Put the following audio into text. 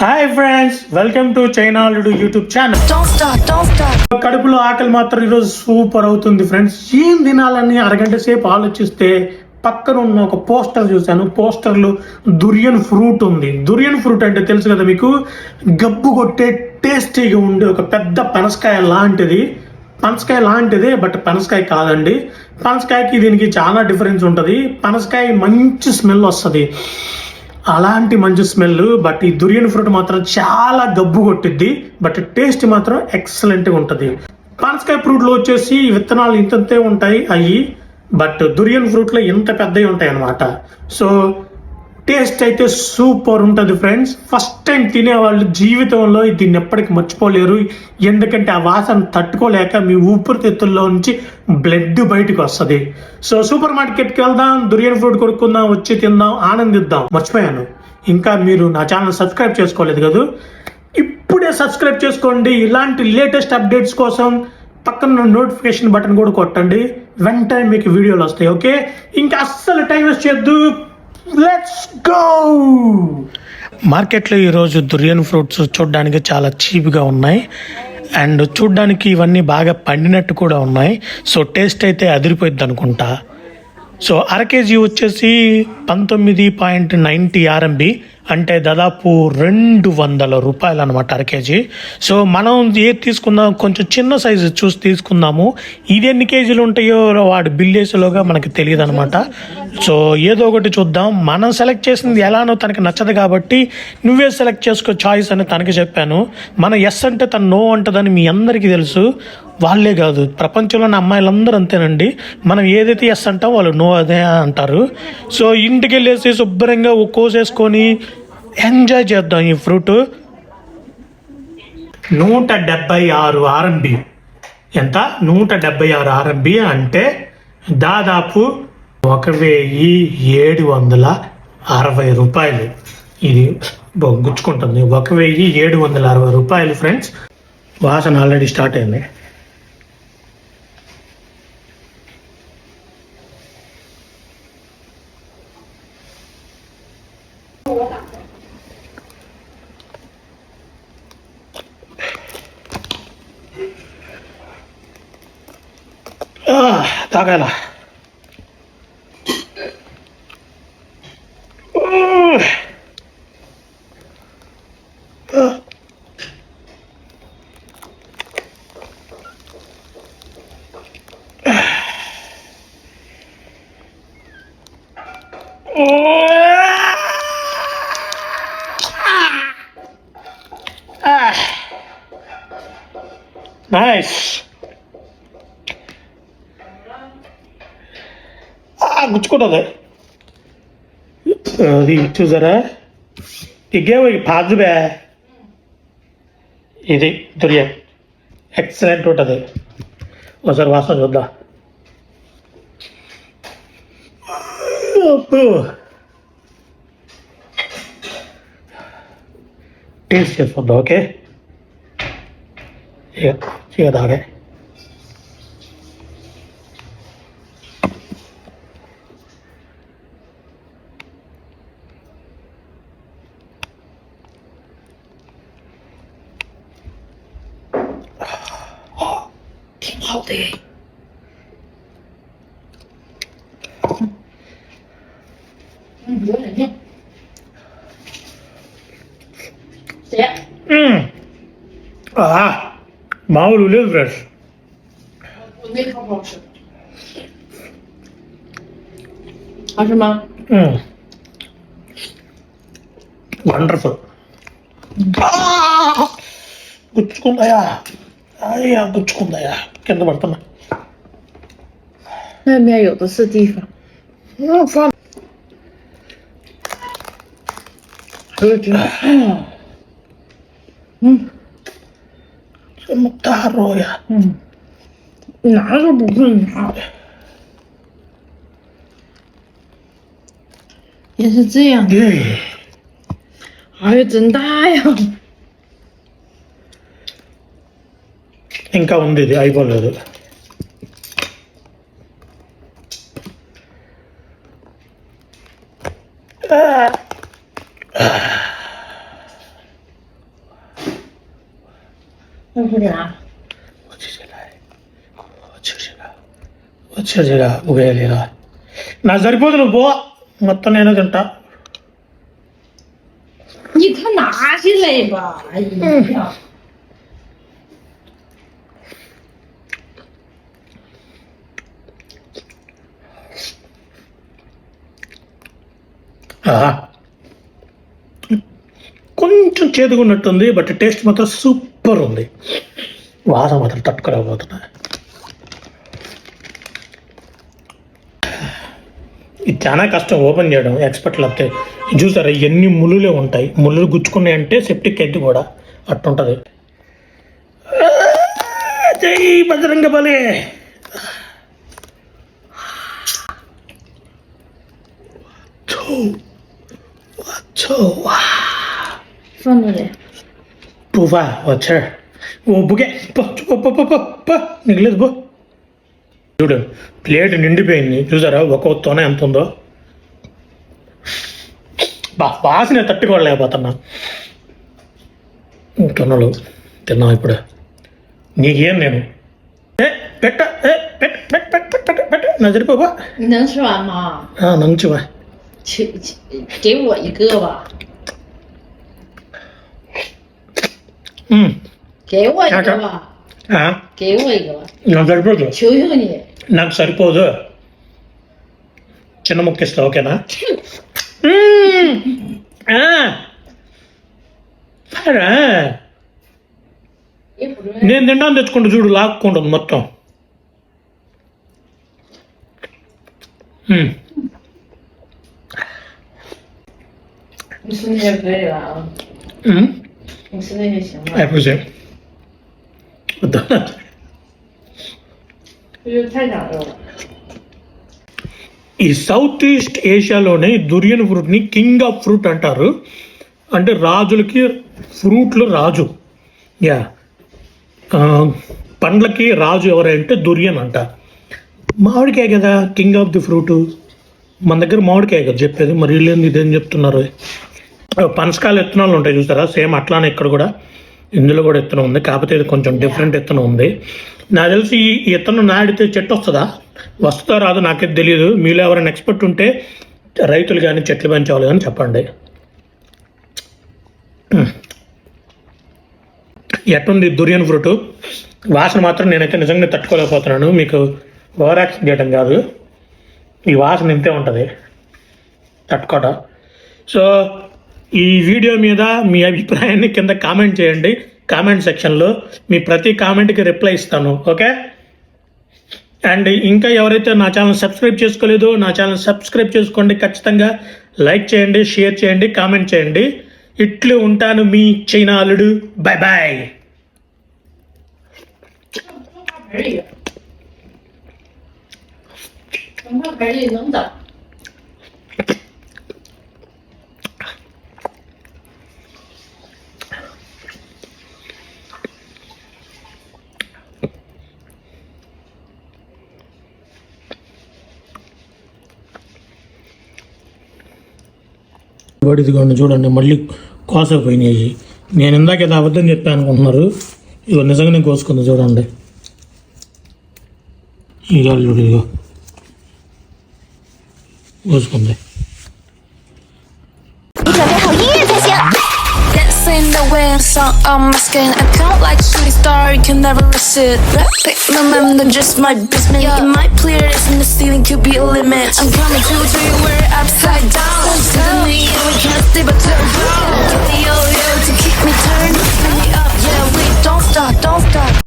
Hi friends welcome to China YouTube channel. కడుపులో ఆకలి మాత్రం ఈరోజు సూపర్ అవుతుంది ఫ్రెండ్స్ ఏం తినాలని అరగంట సేపు ఆలోచిస్తే పక్కన ఉన్న ఒక పోస్టర్ చూశాను. పోస్టర్లో దురియన్ ఫ్రూట్ ఉంది. దురియన్ ఫ్రూట్ అంటే తెలుసు కదా మీకు? గబ్బు కొట్టే టేస్టీగా ఉండే ఒక పెద్ద పనసకాయ లాంటిది. పనసకాయ లాంటిదే బట్ పనసకాయ కాదండి. పనసకాయకి దీనికి చాలా డిఫరెన్స్ ఉంటుంది. పనసకాయ మంచి స్మెల్ వస్తుంది. అలాంటి మంచి స్మెల్ బట్ ఈ దురియన్ ఫ్రూట్ మాత్రం చాలా గబ్బు కొట్టిద్ది. బట్ టేస్ట్ మాత్రం ఎక్సలెంట్గా ఉంటుంది. పనసకాయ ఫ్రూట్లో వచ్చేసి విత్తనాలు ఇంతంతే ఉంటాయి అవి బట్ దురియన్ ఫ్రూట్లో ఇంత పెద్దవి ఉంటాయి అన్నమాట సో టేస్ట్ అయితే సూపర్ ఉంటుంది ఫ్రెండ్స్. ఫస్ట్ టైం తినేవాళ్ళు జీవితంలో దీన్ని ఎప్పటికీ మర్చిపోలేరు. ఎందుకంటే ఆ వాసన తట్టుకోలేక మీ ఊపిరితిత్తుల్లో నుంచి బ్లడ్ బయటకు వస్తుంది. సో సూపర్ మార్కెట్కి వెళ్దాం దుర్యన్ ఫ్రూట్ కొనుక్కుందాం వచ్చి తిందాం ఆనందిద్దాం. మర్చిపోయాను. ఇంకా మీరు నా ఛానల్ సబ్స్క్రైబ్ చేసుకోలేదు కదా? ఇప్పుడే సబ్స్క్రైబ్ చేసుకోండి. ఇలాంటి లేటెస్ట్ అప్డేట్స్ కోసం పక్కన నోటిఫికేషన్ బటన్ కూడా కొట్టండి. వెంటనే మీకు వీడియోలు వస్తాయి ఓకే? ఇంకా అస్సలు టైం వేస్ట్ చేయొద్దు. లెట్స్ గో మార్కెట్లో ఈరోజు దుర్యన్ ఫ్రూట్స్ చూడడానికి చాలా చీప్గా ఉన్నాయి. అండ్ చూడడానికి ఇవన్నీ బాగా పండినట్టు కూడా ఉన్నాయి. సో టేస్ట్ అయితే అదిరిపోయింది అనుకుంటా. సో అర కేజీ వచ్చేసి పంతొమ్మిది పాయింట్ నైంటీ ఆర్ఎంబి అంటే దాదాపు రెండు వందల రూపాయలు అనమాట అర కేజీ. సో మనం ఏది తీసుకుందాం కొంచెం చిన్న సైజు చూసి తీసుకుందాము. ఇది ఎన్ని కేజీలు ఉంటాయో వాడు బిల్ చేసేలోగా మనకి తెలియదు అనమాట సో ఏదో ఒకటి చూద్దాం. మనం సెలెక్ట్ చేసింది ఎలానో తనకి నచ్చదు కాబట్టి నువ్వే సెలెక్ట్ చేసుకో చాయిస్ అని తనకి చెప్పాను. మన ఎస్ అంటే తను నో అంటదని మీ అందరికీ తెలుసు. వాళ్ళే కాదు ప్రపంచంలోని అమ్మాయిలందరూ అంతేనండి. మనం ఏదైతే ఎస్ అంటాం వాళ్ళు నో అదే అంటారు. సో ఇంటికి వెళ్ళేసి శుభ్రంగా ఓ కోసేసుకొని ఎంజాయ్ చేద్దాం ఈ ఫ్రూట్. నూట డెబ్బై ఆరు ఆర్ఎంబి ఎంత? నూట డెబ్బై ఆరు ఆర్ఎంబి అంటే దాదాపు ఒక వెయ్యి ఏడు వందల అరవై రూపాయలు. ఇది గుచ్చుకుంటుంది. ఒక వెయ్యి ఏడు వందల అరవై రూపాయలు ఫ్రెండ్స్ వాసన ఆల్రెడీ స్టార్ట్ అయింది. ఆ, తాగాల ఊ. ఆ. నైస్ గుచ్చుకుంటుంది అది చూసారా ఇగేమో ఈ పాదు బే ఇది దుర్యం ఎక్సలెంట్ ఉంటుంది ఒకసారి వాసన చూద్దాం అబ్బో. టేస్ట్ చేసుకుందాం ఓకే ఇక ఇక తాగే 好的。嗯，别冷静。谁？嗯啊，毛溜溜的。我没烤不好吃。好吃吗？嗯。Wonderful。啊！我出来呀。వండర్ఫుల్ గుచ్చుకుందయా అయ్యా గుచ్చుకుందయా కింద పడుతున్నా 那边有的是地方。 చెమట రోయా 嗯，拿都不会拿。也是这样， ఏ 哎呀，真大呀！ ఇంకా ఉంది ఇది అయిపోలేదు 那是啥？ వచ్చేసిగా ఉగేలిగా నా సరిపోదు నువ్వు పో మొత్తం నేను తింటా 你快拿起来吧！哎呀， కొంచెం చేదుగా ఉన్నట్టుంది బట్ టేస్ట్ మాత్రం సూపర్ ఉంది. వాసన మాత్రం తట్టుకోలేకపోతున్నా. ఇది చాలా కష్టం ఓపెన్ చేయడం ఎక్స్పర్ట్లు అయితే చూసారా ఎన్ని ముళ్ళులే ఉంటాయి. ముళ్ళు గుచ్చుకున్నాయి అంటే సెప్టిక్ అయితే కూడా అట్టుంటుంది. జై బజరంగ బలే! సో 放这里。 పువ్వా వచ్చా ఓ బుకే పో పో పో పో పో పో నీకు లేదు పో చూడు ప్లేట్ నిండిపోయింది చూసారా ఒక్కొక్కతోనే ఎంత ఉందో బా వాసన తట్టుకోలేకపోతున్నా కన్నులు తిన్నాం ఇప్పుడు నీకేం నేను ఏ పెట్ట ఏ పెట్ట పెట్ట పెట్ట పెట్ట పెట్ట నా సరిపోవా 你能吃完吗？ నంచువా 去，去给我一个吧， 给我一个吧，给我一个吧， నాకు సరిపోదు 求求你！ నాకు సరిపోదు చిన్న ముక్క ఇస్తా ఓకేనా మ్మ్. ఆ. సరే. 也不准。 నేను తింటాను తెచ్చుకుంటూ చూడు లాక్కుంటుంది మొత్తం మ్మ్. అయిపోయి mm? ఈ సౌత్ ఈస్ట్ ఏషియాలోనే దుర్యన్ ఫ్రూట్ని కింగ్ ఆఫ్ ఫ్రూట్ అంటారు. అంటే రాజులకి ఫ్రూట్లు రాజు. యా. పండ్లకి రాజు ఎవరంటే దుర్యన్ అంట. మామిడికాయ కదా కింగ్ ఆఫ్ ది ఫ్రూట్. మన దగ్గర మామిడికాయ కదా చెప్పేది. మరి వీళ్ళేంది ఇదేం చెప్తున్నారు? పనసకాయలు విత్తనాలు ఉంటాయి చూసారా సేమ్ అట్లానే ఇక్కడ కూడా. ఇందులో కూడా విత్తనం ఉంది. కాకపోతే ఇది కొంచెం డిఫరెంట్ విత్తనం ఉంది. నాకు తెలిసి ఈ విత్తనం నాడితే చెట్టు వస్తుందా? వస్తుందా రాదో నాకైతే తెలియదు మీలో ఎవరైనా ఎక్స్పర్ట్ ఉంటే రైతులు కానీ చెట్లు పెంచేవాళ్ళు కానీ చెప్పండి. ఎట్టుంది దుర్యన్ ఫ్రూట్ వాసన మాత్రం నేనైతే నిజంగా తట్టుకోలేకపోతున్నాను. మీకు ఓవర్ యాక్షన్ చేయడం కాదు. ఈ వాసన ఇంతే ఉంటుంది. తట్టుకోట సో ఈ వీడియో మీద మీ అభిప్రాయాన్ని కింద కామెంట్ చేయండి. కామెంట్ సెక్షన్లో మీ ప్రతి కామెంట్కి రిప్లై ఇస్తాను. ఓకే? అండ్ ఇంకా ఎవరైతే నా ఛానల్ సబ్స్క్రైబ్ చేసుకోలేదో నా ఛానల్ సబ్స్క్రైబ్ చేసుకోండి. ఖచ్చితంగా లైక్ చేయండి షేర్ చేయండి కామెంట్ చేయండి. ఇట్లు ఉంటాను మీ చైనా అల్లుడు బాయ్. బాయ్ 盆里，బడిదిగా చూడండి మళ్ళీ కోసపోయినాయి. నేను ఇందాక ఇది అబద్ధం చెప్పాను అనుకుంటున్నారు. ఇదిగో నిజంగానే కోసుకుంది చూడండి. ఇదిగో చూడు ఇదిగో కోసుకుంది. Wind, song on my skin. I count like shooting star, you can never resist. Rapid momentum, just my business. Yeah. My clear is in the ceiling, could be a limit. I'm coming to tell you we're upside down. Suddenly, we can't stay but turn round. Yo, yo, to keep me turned.